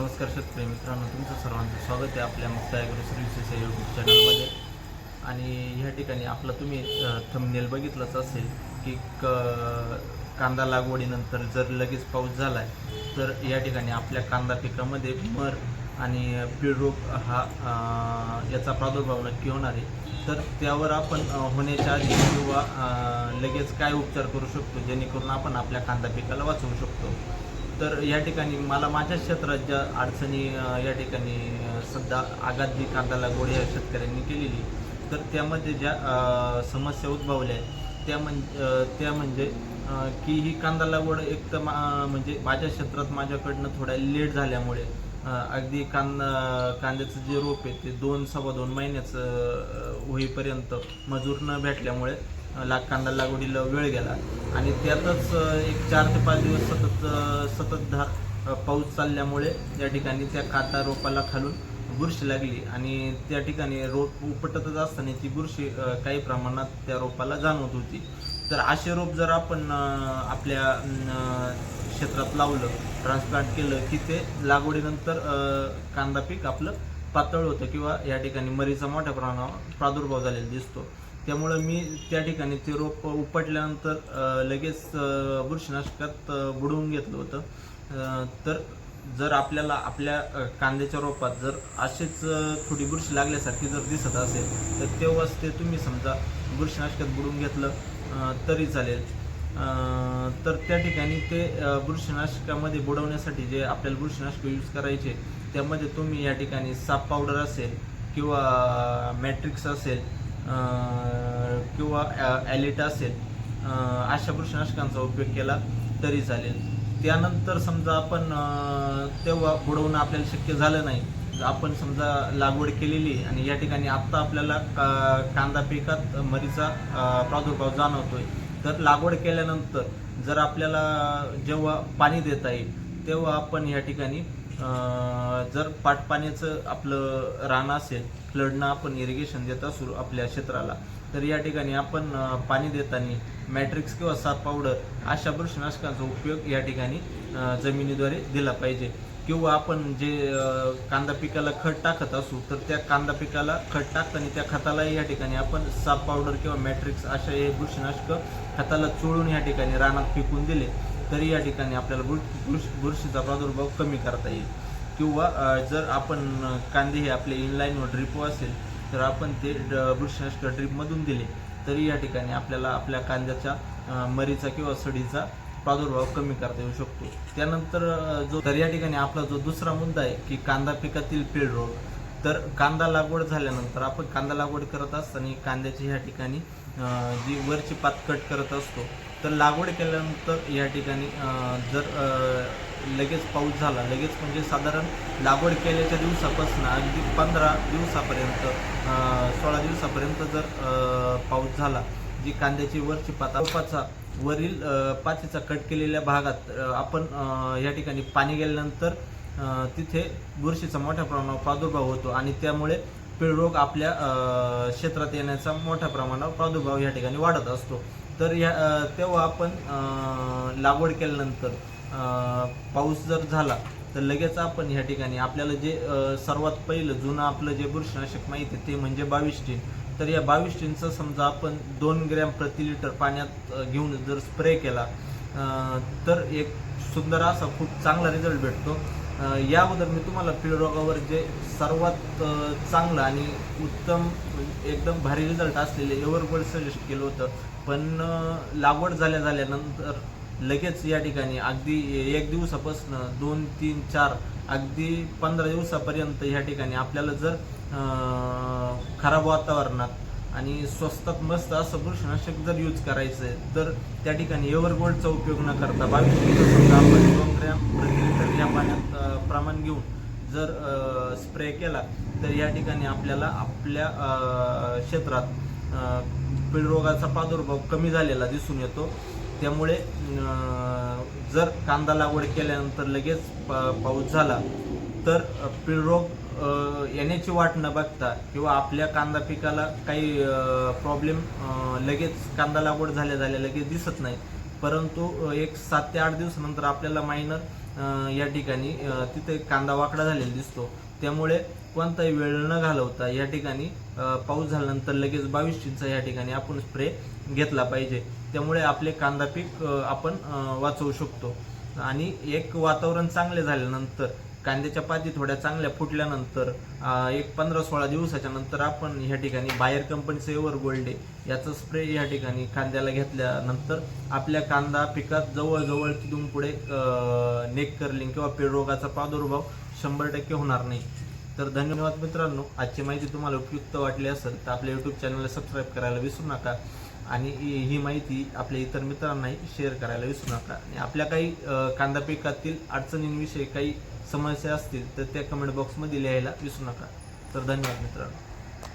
नमस्कार शेतकरी मित्रांनो तुमचं सर्वांचं स्वागत आहे आपल्या मुक्ता ॲग्रो सर्व्हिसेस या यूट्यूब चॅनलमध्ये आणि ह्या ठिकाणी आपलं तुम्ही थंबनेल बघितलंच असेल की क कांदा लागवडीनंतर जर लगेच पाऊस झाला आहे तर या ठिकाणी आपल्या कांदा पिकामध्ये मर आणि पीळ रोग हा याचा प्रादुर्भाव नक्की होणार आहे. तर त्यावर आपण होण्याच्या आधी किंवा लगेच काय उपचार करू शकतो जेणेकरून आपण आपल्या कांदा पिकाला वाचवू शकतो? तर या ठिकाणी मला माझ्या क्षेत्रात ज्या अडचणी या ठिकाणी सध्या आघात कांदा लागवड या शेतकऱ्यांनी केलेली तर त्यामध्ये ज्या समस्या उद्भवल्या आहेत त्या म्हण त्या म्हणजे की ही कांदा लागवड एक तर मा म्हणजे माझ्या क्षेत्रात माझ्याकडनं थोड्या लेट झाल्यामुळे अगदी कांदा कांद्याचं जे रोप आहे ते दोन सव्वा दोन महिन्याचं होईपर्यंत मजूर न भेटल्यामुळे लाग कांदा लागवडीला वेळ गेला. आणि त्यातच एक चार ते पाच दिवस सतत सततधार पाऊस चालल्यामुळे या ठिकाणी त्या कांदा रोपाला खालून बुरशी लागली. आणि त्या ठिकाणी रोप उपटतच असताना ती बुरशी काही प्रमाणात त्या रोपाला जाणवत होती. तर असे रोप जर आपण आपल्या क्षेत्रात लावलं ट्रान्सप्लांट केलं की ते लागवडीनंतर कांदा पीक आपलं पातळ होतं किंवा या ठिकाणी मरीचा मोठ्या प्रमाणावर प्रादुर्भाव झालेला दिसतो. त्यामुळं मी त्या ठिकाणी ते रोप उपटल्यानंतर लगेच बुरशीनाशकात बुडवून घेतलं होतं. तर जर आपल्याला आपल्या कांद्याच्या रोपात जर असेच थोडी बुरशी लागल्यासारखी जर दिसत असेल तर तेव्हाच ते तुम्ही समजा बुरशीनाशकात बुडवून घेतलं तरी चालेल. तर त्या ठिकाणी ते बुरशीनाशकामध्ये बुडवण्यासाठी जे आपल्याला बुरशीनाशक यूज करायचे त्यामध्ये तुम्ही या ठिकाणी साप पावडर असेल किंवा मॅट्रिक्स असेल किंवा ॲलिटा असेल अशा बुरशीनाशकांचा उपयोग केला तरी चालेल. त्यानंतर समजा आपण तेव्हा बुडवणं आपल्याला शक्य झालं नाही. आपण समजा लागवड केलेली आणि या ठिकाणी आत्ता आपल्याला का- कांदा पिकात मरीचा प्रादुर्भाव जाणवतोय. तर लागवड केल्यानंतर जर आपल्याला जेव्हा पाणी देता येईल तेव्हा आपण या ठिकाणी जर पाटपाण्याचं आपलं रान असेल फ्लडनं आपण इरिगेशन देत असू आपल्या क्षेत्राला तर या ठिकाणी आपण पाणी देताना मॅट्रिक्स किंवा साप पावडर अशा बुरशीनाशकांचा उपयोग या ठिकाणी जमिनीद्वारे दिला पाहिजे. किंवा आपण जे कांदा पिकाला खत टाकत असू तर त्या कांदा पिकाला खत टाकताना त्या खतालाही या ठिकाणी आपण साप पावडर किंवा मॅट्रिक्स अशा हे बुरशीनाशक खताला चोळून या ठिकाणी रानात फेकून दिले. तरी या ठिकाणी आपल्याला बुर बुरश बुरशीचा प्रादुर्भाव कमी करता येईल. किंवा जर आपण कांदे हे आपले इनलाईन व ड्रिप असेल तर आपण ते ड- बुरशीनाशक ड्रिपमधून दिले तरी या ठिकाणी आपल्याला आपल्या कांद्याच्या मरीचा किंवा सडीचा प्रादुर्भाव कमी करता येऊ शकतो. त्यानंतर जो तर या ठिकाणी आपला जो दुसरा मुद्दा आहे की कांदा पिकातील पेड रोग तर कांदा लागवड झाल्यानंतर आपण कांदा लागवड करत असताना कांद्याची ह्या ठिकाणी जी वरची पात कट करत असतो तर लागवड केल्यानंतर या ठिकाणी जर लगेच पाऊस झाला लगेच म्हणजे साधारण लागवड केल्याच्या दिवसापासून अगदी पंधरा दिवसापर्यंत सोळा दिवसापर्यंत जर पाऊस झाला जी कांद्याची वरची पात रोपाचा वरील अं, पातीचा कट केलेल्या भागात आपण या ठिकाणी पाणी गेल्यानंतर तिथे बुरशीचा मोठ्या प्रमाणावर प्रादुर्भाव होतो आणि त्यामुळे पिळरोग आपल्या क्षेत्रात येण्याचा मोठ्या प्रमाणावर प्रादुर्भाव या ठिकाणी वाढत असतो. तर या तेव्हा आपण लागवड केल्यानंतर पाऊस जर झाला तर लगेच आपण ह्या ठिकाणी आपल्याला जे सर्वात पहिलं जुनं आपलं जे बुरशीनाशक माहिती आहे ते म्हणजे बावीस टीन तर या बावीस टीनचं समजा आपण दोन ग्रॅम प्रति लिटर पाण्यात घेऊन जर स्प्रे केला तर एक सुंदर असा खूप चांगला रिझल्ट भेटतो. या अगोदर मी तुम्हाला पीळ रोगावर जे सर्वात चांगलं आणि उत्तम एकदम भारी रिझल्ट असलेले एव्हरगोल्ड सजेस्ट केलं होतं. पण लागवड झाल्या झाल्यानंतर लगेच या ठिकाणी अगदी एक दिवसापासून दोन तीन चार अगदी पंधरा दिवसापर्यंत या ठिकाणी आपल्याला जर खराब वातावरणात आणि स्वस्तात मस्त असं बुरशीनाशक जर यूज करायचं आहे तर त्या ठिकाणी एव्हर गोल्डचा उपयोग न करता बावीस किलो समजा आपण दोन ग्रॅम प्रति लिटर या पाण्यात प्रमाण घेऊन जर स्प्रे केला तर या ठिकाणी आपल्याला आपल्या क्षेत्रात पिळरोगाचा प्रादुर्भाव कमी झालेला दिसून येतो. त्यामुळे जर कांदा लागवड केल्यानंतर लगेच पा- पाऊस झाला तर पिळरोग येण्याची वाट न बघता किंवा आपल्या कांदा पिकाला काही प्रॉब्लेम लगेच कांदा लागवड झाल्या झाल्या लगेच दिसत नाही. परंतु एक सात ते आठ दिवसानंतर आपल्याला मायनर या ठिकाणी तिथे कांदा वाकडा झालेला दिसतो. त्यामुळे कोणताही वेळ न घालवता या ठिकाणी पाऊस झाल्यानंतर लगेच बावीस चिंचा या ठिकाणी आपण स्प्रे घेतला पाहिजे. त्यामुळे आपले कांदा पीक आपण वाचवू शकतो. आणि एक वातावरण चांगले झाल्यानंतर कांद्याच्या पाती थोड्या चांगल्या फुटल्यानंतर एक पंधरा सोळा दिवसाच्या नंतर आपण ह्या ठिकाणी बायर कंपनीचं एवर गोल्डे याचा स्प्रे या ठिकाणी कांद्याला घेतल्यानंतर आपल्या कांदा पिकात जवळजवळ तिथून पुढे नेक करलिंग किंवा पेड रोगाचा प्रादुर्भाव शंभर टक्के होणार नाही. तर धन्यवाद मित्रांनो. आजची माहिती तुम्हाला उपयुक्त वाटली असेल तर आपल्या यूट्यूब चॅनलला सबस्क्राईब करायला विसरू नका. आणि ही माहिती आपल्या इतर मित्रांनाही शेअर करायला विसरू नका. आणि आपल्या काही कांदा पिकातील अडचणींविषयी काही समस्या असतील तर त्या कमेंट बॉक्समध्ये लिहायला विसरू नका. तर धन्यवाद मित्रांनो.